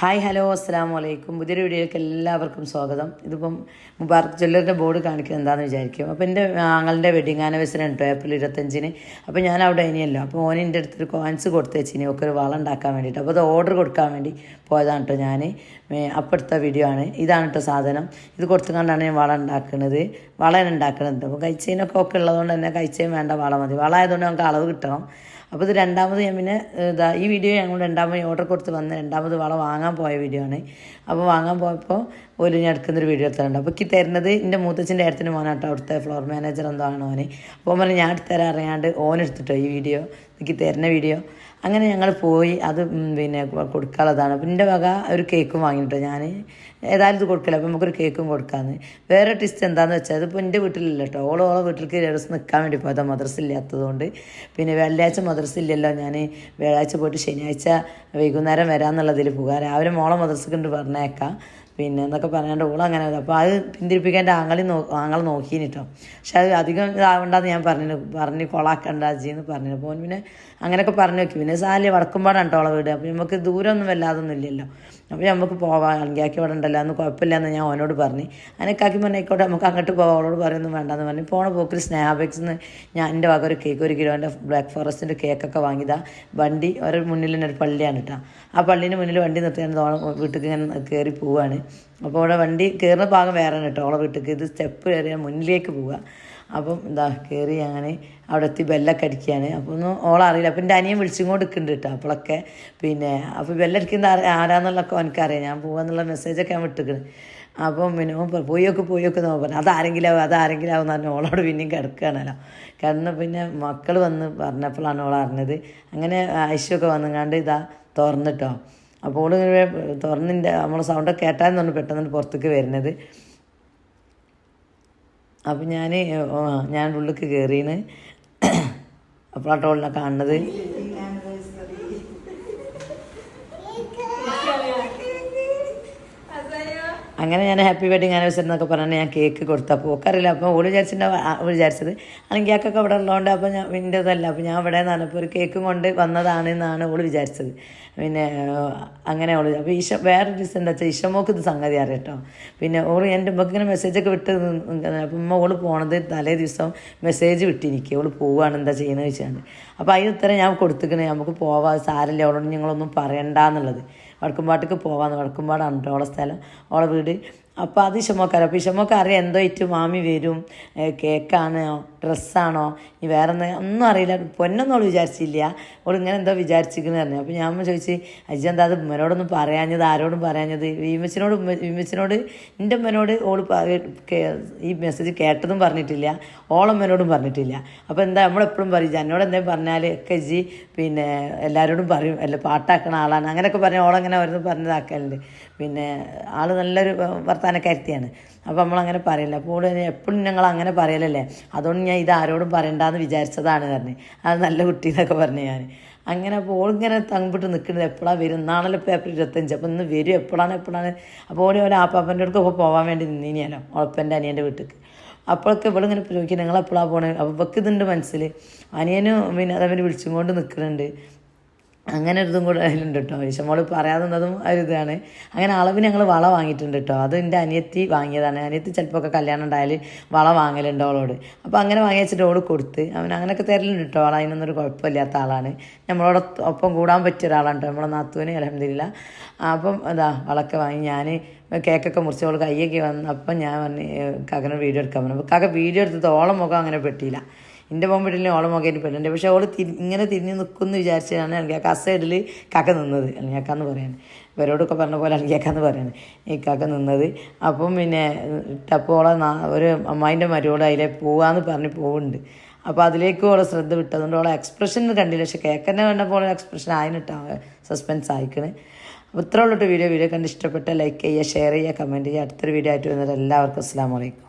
Hi hello അസ്സാം വലൈക്കും പുതിയൊരു വീഡിയോയിലേക്ക് എല്ലാവർക്കും സ്വാഗതം. ഇതിപ്പം മുബാർക്ക് ജ്വല്ലറിന്റെ ബോർഡ് കാണിക്കുന്നത് എന്താണെന്ന് വിചാരിക്കും. അപ്പോൾ എന്റെ ആങ്ങളുടെ വെഡിങ് ആനിവേഴ്സറി ഉണ്ട് ഏപ്രിൽ ഇരുപത്തഞ്ചിന്. അപ്പോൾ ഞാൻ അവിടെ ഇനിയല്ലോ. അപ്പോൾ ഓൻ എന്റെ അടുത്തൊരു കോയിൻസ് കൊടുത്ത് വെച്ചിനി ഒക്കെ ഒരു വളം ഉണ്ടാക്കാൻ വേണ്ടിയിട്ട്. അപ്പോൾ അത് ഓർഡർ കൊടുക്കാൻ വേണ്ടി പോയതാണ് കേട്ടോ ഞാൻ അപ്പോഴത്തെ വീഡിയോ ആണ്. ഇതാണ് കേട്ടോ സാധനം. ഇത് കൊടുത്തുകൊണ്ടാണ് ഞാൻ വളം ഉണ്ടാക്കുന്നത് വളയാണ് ഉണ്ടാക്കുന്നത് അപ്പോൾ കഴിച്ചതിനൊക്കെ ഒക്കെ ഉള്ളതുകൊണ്ട് തന്നെ കഴിച്ചതിന് വേണ്ട വളം മതി. വളമായതുകൊണ്ട് നമുക്ക് അളവ് കിട്ടണം. അപ്പോൾ ഇത് രണ്ടാമത് ഞാൻ പിന്നെ ഇതാ ഈ വീഡിയോ ഞങ്ങൾ രണ്ടാമത് ഓർഡർ കൊടുത്ത് വന്ന് രണ്ടാമത് വള വാങ്ങാൻ പോയ വീഡിയോ ആണ്. അപ്പോൾ വാങ്ങാൻ പോയപ്പോൾ ഒരു ഞാൻ എടുക്കുന്നൊരു വീഡിയോ എടുത്തിട്ടുണ്ട് അപ്പോൾ എനിക്ക് തരുന്നത് എന്റെ മൂത്തച്ഛന്റെ ഏട്ടത്തിന് മോനാട്ടോ. അവിടുത്തെ ഫ്ലോർ മാനേജർ എന്താണ് ആണ് ഓന്. അപ്പോൾ പറഞ്ഞു ഞാൻ എടുത്തരാൻ അറിയാണ്ട് ഓൻ എടുത്തിട്ടോ ഈ വീഡിയോ എനിക്ക് തരുന്ന വീഡിയോ അങ്ങനെ ഞങ്ങൾ പോയി. അത് പിന്നെ കൊടുക്കാനുള്ളതാണ്. അപ്പം എന്റെ വക ഒരു കേക്കും വാങ്ങിയിട്ടോ ഞാൻ ഏതായാലും ഇത് കൊടുക്കില്ല. അപ്പോൾ നമുക്കൊരു കേക്കും കൊടുക്കാമെന്ന് വേറെ ടിസ്റ്റ് എന്താണെന്ന് വെച്ചാൽ അതിപ്പോൾ എന്റെ വീട്ടിലില്ല കേട്ടോ ഓളോ ഓളോ വീട്ടിലേക്ക് ഒരു ദിവസം നിൽക്കാൻ വേണ്ടി പോയതാ മദ്രസ ഇല്ലാത്തതുകൊണ്ട് പിന്നെ വെള്ളിയാഴ്ച മദ്രസ ഇല്ലല്ലോ ഞാൻ വ്യാഴാഴ്ച പോയിട്ട് ശനിയാഴ്ച വൈകുന്നേരം വരാമെന്നുള്ളതിൽ പോകാൻ രാവിലെ മോളെ മദ്രസക്കുണ്ട് പറഞ്ഞേക്കാം. പിന്നെ എന്നൊക്കെ പറയാണ്ട് ഓൾ അങ്ങനെ അപ്പോൾ അത് പിന്തിരിപ്പിക്കാൻ ആങ്ങളി നോ ആങ്ങൾ നോക്കിയിന് കേട്ടോ പക്ഷെ അത് അധികം ഇതാവണ്ടെന്ന് ഞാൻ പറഞ്ഞു പറഞ്ഞ് കൊളാക്കണ്ട അജിന്ന് പറഞ്ഞു അപ്പോൾ പിന്നെ അങ്ങനെയൊക്കെ പറഞ്ഞു നോക്കി പിന്നെ സാലി വടക്കുംപാടാണ് കേട്ടോ വീട്. അപ്പോൾ നമുക്ക് ദൂരമൊന്നും വല്ലാതൊന്നും ഇല്ലല്ലോ. അപ്പോൾ നമുക്ക് പോവാം അങ്കിയാക്കി ഇവിടെ ഉണ്ടല്ലോ കുഴപ്പമില്ല എന്ന് ഞാൻ ഓനോട് പറഞ്ഞു. അനക്കാക്കി പറഞ്ഞായിക്കോട്ടെ നമുക്ക് അങ്ങോട്ട് പോകാം അവളോട് പറയൊന്നും വേണ്ടെന്ന് പറഞ്ഞു. പോണ പോക്കിൽ സ്നാബെക്സ് എന്ന് ഞാൻ എന്റെ വക ഒരു കേക്ക് ഒരു കിലോന്റെ ബ്ലാക്ക് ഫോറസ്റ്റിന്റെ കേക്കൊക്കെ വാങ്ങിയതാ. വണ്ടി ഒരു മുന്നിൽ തന്നെ ഒരു പള്ളിയാണ് കേട്ടോ ആ പള്ളീന്റെ മുന്നിൽ വണ്ടി നിർത്തി ഞാൻ വീട്ടിൽ ഇങ്ങനെ കയറി പോവാണ്. അപ്പോൾ അവിടെ വണ്ടി കയറുന്ന ഭാഗം വേറെയാണ് കേട്ടോ ഓളെ വീട്ടിലേക്ക്. ഇത് സ്റ്റെപ്പ് കയറി മുന്നിലേക്ക് പോവുക. അപ്പം എന്താ കയറി അങ്ങനെ അവിടെ എത്തി ബെല്ലൊക്കെ അടിക്കുകയാണ് അപ്പോൾ ഒന്നും ഓളറിയില്ല അപ്പം എന്റെ അനിയൻ വിളിച്ചും കൊണ്ട് നിൽക്കുന്നുണ്ട് കേട്ടോ അപ്പോഴൊക്കെ. പിന്നെ അപ്പോൾ ബെല്ലടിക്കുന്ന ആരാ ആരാന്നുള്ളതൊക്കെ എനിക്കറിയാം ഞാൻ പോകാന്നുള്ള മെസ്സേജൊക്കെ ഞാൻ വിട്ടിക്കണ് അപ്പം പിന്നെ ഓൻ പോയൊക്കെ പോയൊക്കെ നോക്കാൻ പറഞ്ഞു. അതാരെങ്കിലും ആവും അതാരെങ്കിലും ആവും എന്ന് പറഞ്ഞാൽ ഓളോട് പിന്നെയും കിടക്കുകയാണല്ലോ. കിടന്ന് പിന്നെ മക്കൾ വന്ന് പറഞ്ഞപ്പോഴാണ് ഓളറിഞ്ഞത് അങ്ങനെ ഐശ്വൊക്കെ വന്നുങ്ങാണ്ട് ഇതാ തുറന്നിട്ടോ അപ്പോൾ ഓൾ ഇങ്ങനെ തുറന്നിന്റെ നമ്മളെ സൗണ്ടൊക്കെ കേട്ടാന്ന് പറഞ്ഞു പെട്ടെന്ന് പുറത്തേക്ക് വരുന്നത്. അപ്പം ഞാൻ ഞാൻ ഉള്ളിലേക്ക് കയറീന് അപ്പോഴാണ് ടോളിനെ കാണുന്നത്. അങ്ങനെ ഞാൻ ഹാപ്പി വെഡിങ് ആനിവേഴ്സറി എന്നൊക്കെ പറഞ്ഞാൽ ഞാൻ കേക്ക് കൊടുത്തു. അപ്പോൾ ഓക്കറിയില്ല അപ്പോൾ ഓൾ വിചാരിച്ചിട്ടുണ്ടാവും വിചാരിച്ചത്. അല്ലെങ്കിൽ കേക്കൊക്കെ ഇവിടെ ഉള്ളതുകൊണ്ട് അപ്പോൾ ഞാൻ എന്റെതല്ല അപ്പോൾ ഞാൻ ഇവിടെ നിന്നാണ് അപ്പോൾ ഒരു കേക്കും കൊണ്ട് വന്നതാണ് എന്നാണ് ഓൾ വിചാരിച്ചത്. പിന്നെ അങ്ങനെ ഓൾ അപ്പോൾ ഈശ വേറെ ഡിസ് എന്താ വെച്ചാൽ ഇഷമോക്ക് ഇത് സംഗതി അറിയാം കേട്ടോ. പിന്നെ ഓൾ എന്റെ ഉമ്മക്ക് ഇങ്ങനെ മെസ്സേജൊക്കെ വിട്ട് അപ്പം ഉമ്മ ഓൾ പോണത് തലേ ദിവസം മെസ്സേജ് വിട്ടിരിക്കുക ഓൾ പോവുകയാണ് എന്താ ചെയ്യുന്നത് വെച്ചാണ് അപ്പോൾ അതിന് ഉത്തരം ഞാൻ കൊടുത്തിക്കണേ നമുക്ക് പോവാം സാരല്ല അവളോട് ഞങ്ങളൊന്നും പറയണ്ടെന്നുള്ളത്. വടക്കുംപാട്ടിക്ക് പോകാമെന്ന് വടക്കുംപാടാണ് കേട്ടോ സ്ഥലം. ഓളെ വീട് അപ്പോൾ അത് ഇഷമോക്കാരം. അപ്പോൾ ഇഷമോക്ക് അറിയാം എന്തോ ഇറ്റ് മാമി വരും. കേക്കാണോ. ഡ്രസ്സാണോ? ഇനി വേറെ ഒന്നും അറിയില്ല. പൊന്നൊന്നും അവൾ വിചാരിച്ചില്ല. അവൾ ഇങ്ങനെ എന്തോ വിചാരിച്ചിരിക്കുന്നു പറഞ്ഞു. അപ്പോൾ ഞാൻ ചോദിച്ച് അജ്ജ എന്താ അത് ഉമ്മനോടൊന്നും പറയാഞ്ഞത്? ആരോടും പറയാഞ്ഞത്? വീമച്ചിനോട് വീമച്ചിനോട് എന്റെ ഉമ്മനോട് ഓൾ ഈ മെസ്സേജ് കേട്ടതും പറഞ്ഞിട്ടില്ല. ഓളമ്മനോടും പറഞ്ഞിട്ടില്ല. അപ്പോൾ എന്താ നമ്മളെപ്പോഴും പറയും എന്നോട് എന്തെങ്കിലും പറഞ്ഞാൽ ഒക്കെ ജി പിന്നെ എല്ലാവരോടും പറയും. അല്ല പാട്ടാക്കണ ആളാണ്. അങ്ങനെയൊക്കെ പറഞ്ഞാൽ ഓളങ്ങനെ അവരൊന്നും പറഞ്ഞതാക്കലുണ്ട്. പിന്നെ ആൾ നല്ലൊരു വർത്താനക്കാരത്തിയാണ് അപ്പോൾ നമ്മളങ്ങനെ പറയില്ല അപ്പോൾ എപ്പോഴും ഞങ്ങൾ അങ്ങനെ പറയലല്ലേ? അതുകൊണ്ട് ഞാൻ ഇത് ആരോടും പറയണ്ടെന്ന് വിചാരിച്ചതാണ് പറഞ്ഞ്. അത് നല്ല കുട്ടി എന്നൊക്കെ പറഞ്ഞു ഞാൻ അങ്ങനെ അപ്പോൾ ഓളിങ്ങനെ തങ്ങിട്ട് നിൽക്കുന്നത് എപ്പോഴാണ് വരും? നാളെ ഏപ്രിൽ ഇരുപത്തഞ്ച്. അപ്പോൾ ഇന്ന് വരും എപ്പോഴാണ് എപ്പോഴാണ് അപ്പോൾ ഓടി ഓരോ ആപ്പാപ്പന്റെ അടുക്കൊക്കെ പോകാൻ വേണ്ടി നിന്നിനിയാലോ ഉളപ്പന്റെ അനിയന്റെ വീട്ടിലേക്ക് അപ്പോഴൊക്കെ ഇവളിങ്ങനെ ചോദിക്കും നിങ്ങൾ എപ്പോഴാണ് പോകണത് അപ്പോൾ ഇവക്ക് ഇതുണ്ട് മനസ്സിൽ അനിയനും പിന്നെ അതവന് വിളിച്ചും കൊണ്ട് നിൽക്കുന്നുണ്ട് അങ്ങനെ ഒരിതും കൂടെ അതിലുണ്ട് കേട്ടോ ഈശമോൾ പറയാതുന്നതും ഒരു ഒരിതാണ് അങ്ങനെ അളവിന് ഞങ്ങൾ വള വാങ്ങിയിട്ടുണ്ട് കേട്ടോ അത് എന്റെ അനിയത്തി വാങ്ങിയതാണ്. അനിയത്തി ചിലപ്പോൾ ഒക്കെ കല്യാണം ഉണ്ടായാൽ വള വാങ്ങലുണ്ട് അവളോട്. അപ്പോൾ അങ്ങനെ വാങ്ങി വെച്ചിട്ട് ഓൾ കൊടുത്ത്. അവൻ അങ്ങനെയൊക്കെ തരലുണ്ട് കേട്ടോ അവൾ അതിനൊന്നൊരു കുഴപ്പമില്ലാത്ത ആളാണ്. നമ്മളോട് ഒപ്പം കൂടാൻ പറ്റിയ ഒരാളാണ് കേട്ടോ നമ്മളെ നാത്തൂന് അലഹമില്ല അപ്പം അതാ വളക്കെ വാങ്ങി ഞാൻ കേക്കൊക്കെ മുറിച്ച് അവൾ കയ്യൊക്കെ വന്ന് അപ്പം ഞാൻ വന്ന് കകനെ വീഡിയോ എടുക്കാൻ പറഞ്ഞു. അപ്പോൾ കാക്ക വീഡിയോ എടുത്തത് ഓളം മുഖം അങ്ങനെ പെട്ടില്ല എന്റെ പോകുമ്പോഴല്ലേ ഓളെ മുഖേന്റെ പെണ്ണുണ്ട്. പക്ഷേ ഓൾ തിരി ഇങ്ങനെ തിരിഞ്ഞ് നിൽക്കുമെന്ന് വിചാരിച്ചാണ് അല്ലെങ്കിൽ ആ സൈഡിൽ കാക്ക നിന്നത്. അല്ലെങ്കിൽ കാക്കാന്ന് പറയാൻ ഇവരോടൊക്കെ പറഞ്ഞ പോലെ അല്ലെങ്കിൽ കാക്കാന്ന് പറയാണ്. ഈ കാക്ക നിന്നത്. അപ്പം പിന്നെ ടപ്പോളെ ഒരു അമ്മായിന്റെ മരുവോട് അതിലെ പോവാന്ന് പറഞ്ഞ് പോവുന്നുണ്ട് അപ്പോൾ അതിലേക്ക് ഓളെ ശ്രദ്ധ വിട്ടതുകൊണ്ട് ഓളെ എക്സ്പ്രഷൻ കണ്ടില്ല. പക്ഷെ കേക്കന്നെ കണ്ടപ്പോൾ എക്സ്പ്രഷൻ ആയിട്ടാ സസ്പെൻസ് ആയിക്കണ്. അപ്പോൾ ഇത്ര ഉള്ളൊട്ട് വീഡിയോ. വീഡിയോ കണ്ട് ഇഷ്ടപ്പെട്ട ലൈക്ക് ചെയ്യുക ഷെയർ ചെയ്യുക കമന്റ് ചെയ്യുക. അടുത്തൊരു വീഡിയോ ആയിട്ട് വരുന്നത് എല്ലാവർക്കും അസ്സാം വലൈക്കും